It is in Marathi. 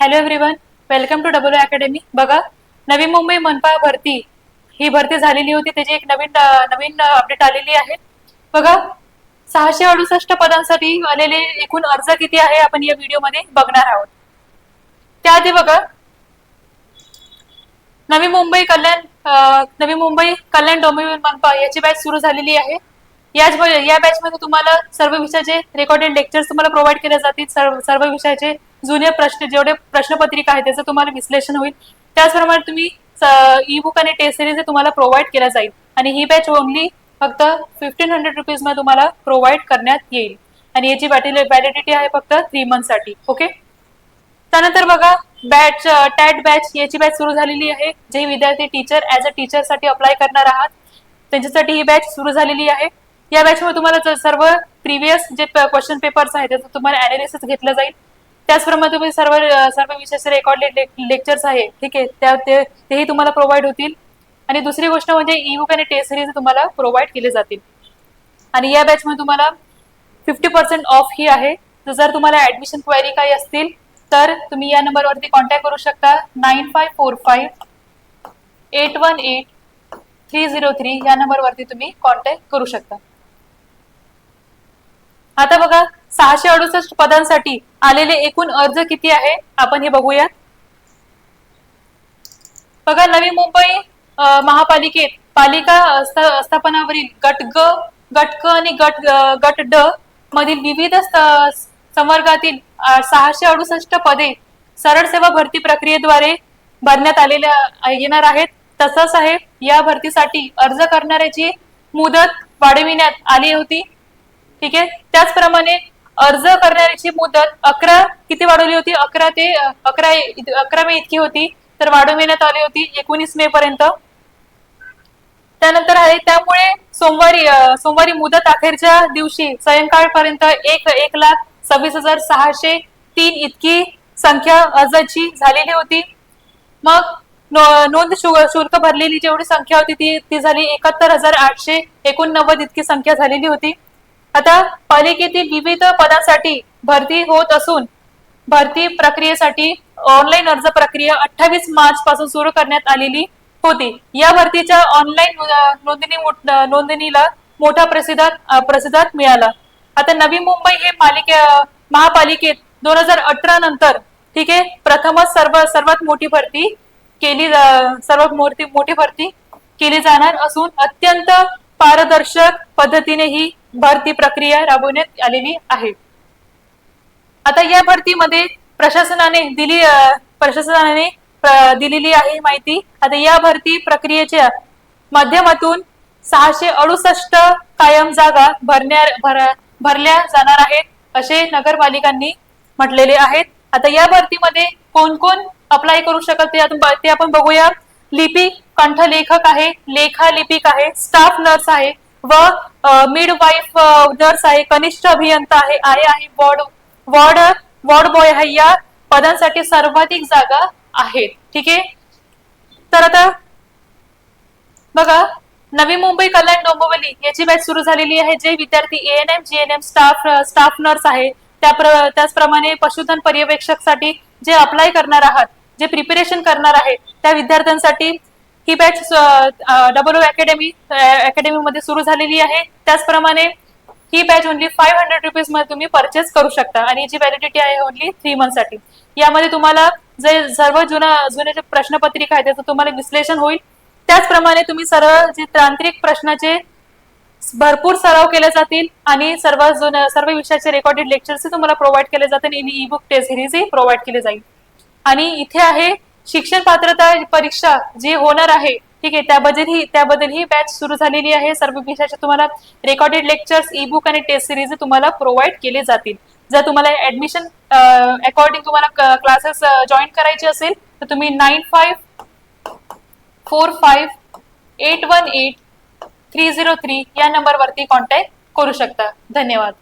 Hello everyone welcome to W academy बघा नवी मुंबई मनपा भरती. ही भरती झालेली होती त्याची एक नवीन नवीन अपडेट आलेली आहे. बघा सहाशे अडुसष्ट पदांसाठी आलेले एकूण अर्ज किती आहे आपण या व्हिडिओमध्ये बघणार आहोत. त्याआधी बघा नवी मुंबई कल्याण नवी मुंबई कल्याण डोंबिवली मनपा याची बॅच सुरू झालेली आहे. याच या बॅच मध्ये तुम्हाला सर्व विषयाचे रेकॉर्डेड लेक्चर्स तुम्हाला प्रोव्हाइड केले जातील. सर्व सर्व विषयाचे जुने प्रश्न जेवढे प्रश्नपत्रिका आहे त्याचं तुम्हाला विश्लेषण होईल. त्याचप्रमाणे तुम्ही ई बुक आणि टेस्ट सिरीज तुम्हाला प्रोव्हाइड केला जाईल. आणि ही बॅच ओनली फक्त फिफ्टीन हंड्रेड रुपीजमध्ये तुम्हाला प्रोव्हाइड करण्यात येईल. आणि याची व्हॅलिडिटी आहे फक्त थ्री मंथसाठी. ओके त्यानंतर बघा बॅच टॅट बॅच याची बॅच सुरू झालेली आहे जे विद्यार्थी टीचर ऍज अ टीचरसाठी अप्लाय करणार आहात. त्यांच्यासाठी ही बॅच सुरू झालेली आहे. या बॅच मध्ये तुम्हाला सर्व प्रिव्हियस जे क्वेश्चन पेपर्स आहेत त्याचं तुम्हाला अनालिसिस घेतलं जाईल. त्याचप्रमाणे तुम्ही सर्व सर्व विषयाचे रेकॉर्डेड लेक्चर्स आहे ठीक आहे त्या तेही तुम्हाला प्रोव्हाइड होतील. आणि दुसरी गोष्ट म्हणजे ई बुक आणि टेस्ट सिरीज तुम्हाला प्रोव्हाइड केले जातील. आणि या बॅच मध्ये तुम्हाला फिफ्टी पर्सेंट ऑफ ही आहे. तर जर तुम्हाला ऍडमिशन क्वेरी काही असतील तर तुम्ही या नंबरवरती कॉन्टॅक्ट करू शकता. Nine five four five eight one eight three zero three या नंबरवरती तुम्ही कॉन्टॅक्ट करू शकता. आता बघा सहाशे अडुसष्ट पदांसाठी आलेले एकूण अर्ज किती आहे? आपण हे बघूया बघा नवी मुंबई महापालिकेत पालिका स्थापनावरील गट ग गट क आणि गट गट ड मधील विविध संवर्गातील सहाशे अडुसष्ट पदे सरळ सेवा भरती प्रक्रियेद्वारे भरण्यात आलेल्या येणार आहेत. तसंच आहे या भरतीसाठी अर्ज करणाऱ्याची मुदत वाढविण्यात आली होती. ठीक आहे? त्याचप्रमाणे अर्ज करण्याची मुदत अकरा किती वाढवली होती? अकरा ते अकरा अकरा मे इतकी होती. तर वाढवण्यात आली होती एकोणीस मे पर्यंत. त्यानंतर आहे त्यामुळे सोमवारी सोमवारी मुदत अखेरच्या दिवशी सायंकाळपर्यंत एक एक लाख सव्वीस हजार सहाशे तीन इतकी संख्या अर्जाची झालेली होती. मग नोंद शु- शुल्क भरलेली जेवढी संख्या होती ती ती झाली एकाहत्तर हजार आठशे एकोणनव्वद इतकी संख्या झालेली होती. आता पालिकेतील विविध पदांसाठी भरती होत असून भरती प्रक्रियेसाठी ऑनलाईन अर्ज प्रक्रिया अठ्ठावीस मार्च पासून सुरू करण्यात आलेली होती. या भरतीच्या ऑनलाईन नोंदणी नोंदणीला मोठा प्रसिद्धात प्रसिद्धात मिळाला. आता नवी मुंबई हे पालिके महापालिकेत दोन हजार अठरा नंतर ठीक आहे प्रथमच सर्व सर्वात मोठी भरती केली जा- सर्वात मोठी मोठी भरती केली जाणार असून अत्यंत पारदर्शक पद्धतीने ही भरती प्रक्रिया राबवण्यात आलेली आहे. आता या भरतीमध्ये प्रशासनाने दिली प्रशासनाने दिलेली आहे माहिती. आता या भरती प्रक्रियेच्या माध्यमातून सहाशे अडुसष्ट कायम जागा भरण्या भर भरल्या जाणार आहेत असे नगरपालिकांनी म्हटलेले आहेत. आता या भरतीमध्ये कोण कोण अप्लाय करू शकत ते आपण ते आपण बघूया. लिपिक कंठलेखक आहे लेखालिपिक आहे स्टाफ नर्स आहे व मिड वाईफ नर्स आहे कनिष्ठ अभियंता आहे आय आहे वॉर्ड वॉर्ड वॉर्ड बॉय आहे या पदांसाठी सर्वाधिक जागा आहेत ठीक आहे? तर आता बघा नवी मुंबई कल्याण डोंबिवली याची बॅच सुरू झालेली आहे जे विद्यार्थी ANM GNM staff staff nurse आहे. त्या त्याचप्रमाणे पशुधन पर्यवेक्षकसाठी जे अप्लाय करणार आहात जे प्रिपरेशन करणार आहे त्या विद्यार्थ्यांसाठी ही बॅच डबल अकॅडमी अकॅडमी मध्ये सुरू झालेली आहे. त्याचप्रमाणे ही बॅच ओनली फाईव्ह हंड्रेड रुपीजमध्ये तुम्ही परचेस करू शकता आणि याची व्हॅलिडिटी आहे ओनली थ्री मंथसाठी. यामध्ये तुम्हाला जे सर्व जुना जुने जे प्रश्नपत्रिका आहे त्याचं तुम्हाला विश्लेषण होईल. त्याचप्रमाणे तुम्ही सर्व जे तांत्रिक प्रश्नाचे भरपूर सराव केले जातील आणि सर्व जुन सर्व विषयाचे रेकॉर्डेड लेक्चर्स तुम्हाला प्रोव्हाइड केले जातील आणि ई बुक टेस्ट सिरीजही प्रोव्हाइड केले जाईल. आणि इथे आहे शिक्षण पात्रता परीक्षा जी होणार आहे ठीक आहे त्याबद्दल ही त्याबद्दल ही बॅच सुरू झालेली आहे. सर्व विषयाचे तुम्हाला रेकॉर्डेड लेक्चर्स ई बुक आणि टेस्ट सिरीज तुम्हाला प्रोव्हाइड केले जातील. जर तुम्हाला ऍडमिशन अकॉर्डिंग तुम्हाला क्लासेस जॉईन करायचे असेल तर तुम्ही nine five four five eight one eight three zero three या नंबरवरती कॉन्टॅक्ट करू शकता. धन्यवाद.